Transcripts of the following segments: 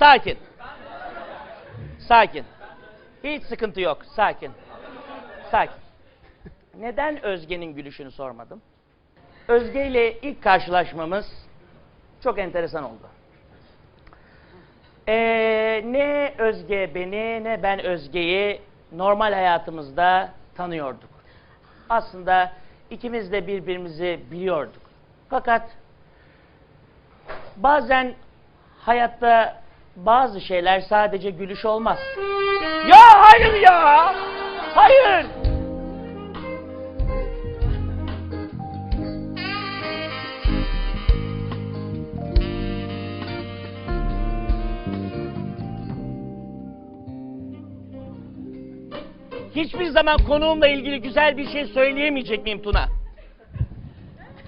Sakin. Sakin. Hiç sıkıntı yok. Sakin. Sakin. Neden Özge'nin gülüşünü sormadım? Özge ile ilk karşılaşmamız çok enteresan oldu. Ee, ne Özge beni ne ben Özge'yi normal hayatımızda tanıyorduk. Aslında ikimiz de birbirimizi biliyorduk. Fakat bazen hayatta bazı şeyler sadece gülüş olmaz. Ya hayır ya! Hayır! Hiçbir zaman konuğumla ilgili güzel bir şey söyleyemeyecek miyim Tuna?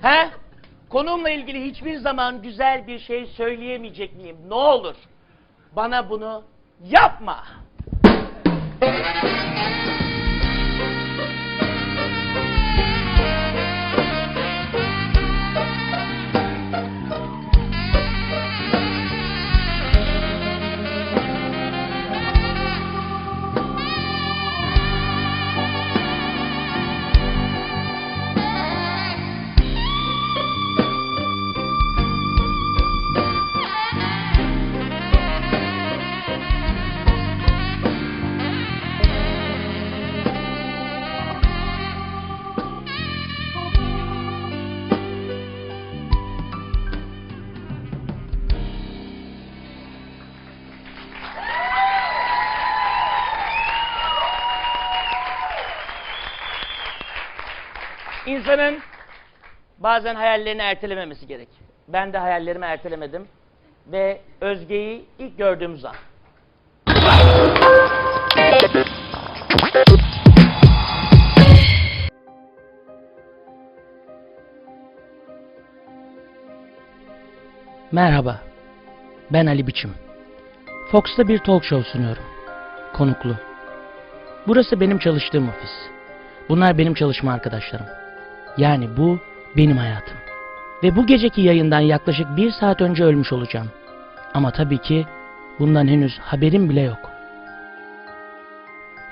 He? Konuğumla ilgili hiçbir zaman güzel bir şey söyleyemeyecek miyim? Ne olur bana bunu yapma. İnsanın bazen hayallerini ertelememesi gerek. Ben de hayallerimi ertelemedim ve Özge'yi ilk gördüğümüz an. Merhaba. Ben Ali Biçim. Fox'ta bir talk show sunuyorum. Konuklu. Burası benim çalıştığım ofis. Bunlar benim çalışma arkadaşlarım. Yani bu benim hayatım. Ve bu geceki yayından yaklaşık bir saat önce ölmüş olacağım. Ama tabii ki bundan henüz haberim bile yok.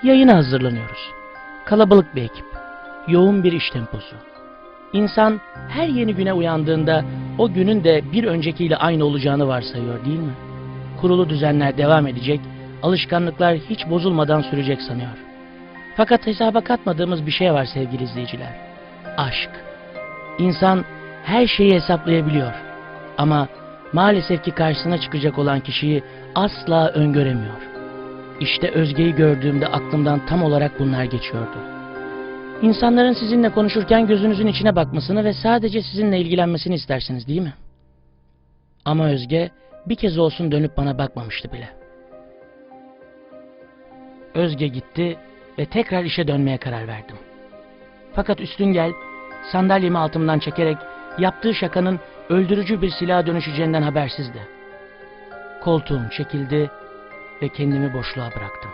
Yayına hazırlanıyoruz. Kalabalık bir ekip. Yoğun bir iş temposu. İnsan her yeni güne uyandığında o günün de bir öncekiyle aynı olacağını varsayıyor değil mi? Kurulu düzenler devam edecek, alışkanlıklar hiç bozulmadan sürecek sanıyor. Fakat hesaba katmadığımız bir şey var sevgili izleyiciler. Aşk. İnsan her şeyi hesaplayabiliyor. Ama maalesef ki karşısına çıkacak olan kişiyi asla öngöremiyor. İşte Özge'yi gördüğümde aklımdan tam olarak bunlar geçiyordu. İnsanların sizinle konuşurken gözünüzün içine bakmasını ve sadece sizinle ilgilenmesini istersiniz değil mi? Ama Özge bir kez olsun dönüp bana bakmamıştı bile. Özge gitti ve tekrar işe dönmeye karar verdim. Fakat Üstüngel sandalyemi altımdan çekerek yaptığı şakanın öldürücü bir silaha dönüşeceğinden habersizdi. Koltuğum çekildi ve kendimi boşluğa bıraktım.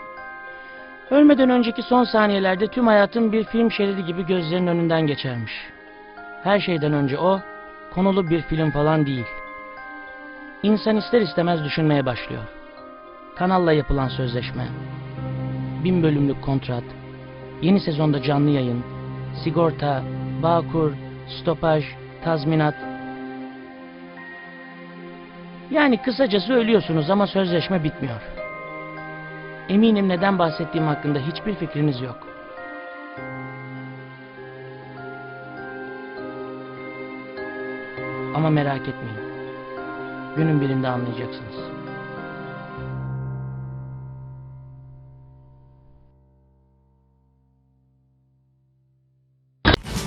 Ölmeden önceki son saniyelerde tüm hayatım bir film şeridi gibi gözlerinin önünden geçermiş. Her şeyden önce o, konulu bir film falan değil. İnsan ister istemez düşünmeye başlıyor. Kanalla yapılan sözleşme, bin bölümlük kontrat, yeni sezonda canlı yayın, sigorta, bağkur, stopaj, tazminat. Yani kısacası ölüyorsunuz ama sözleşme bitmiyor. Eminim neden bahsettiğim hakkında hiçbir fikriniz yok. Ama merak etmeyin. Günün birinde anlayacaksınız.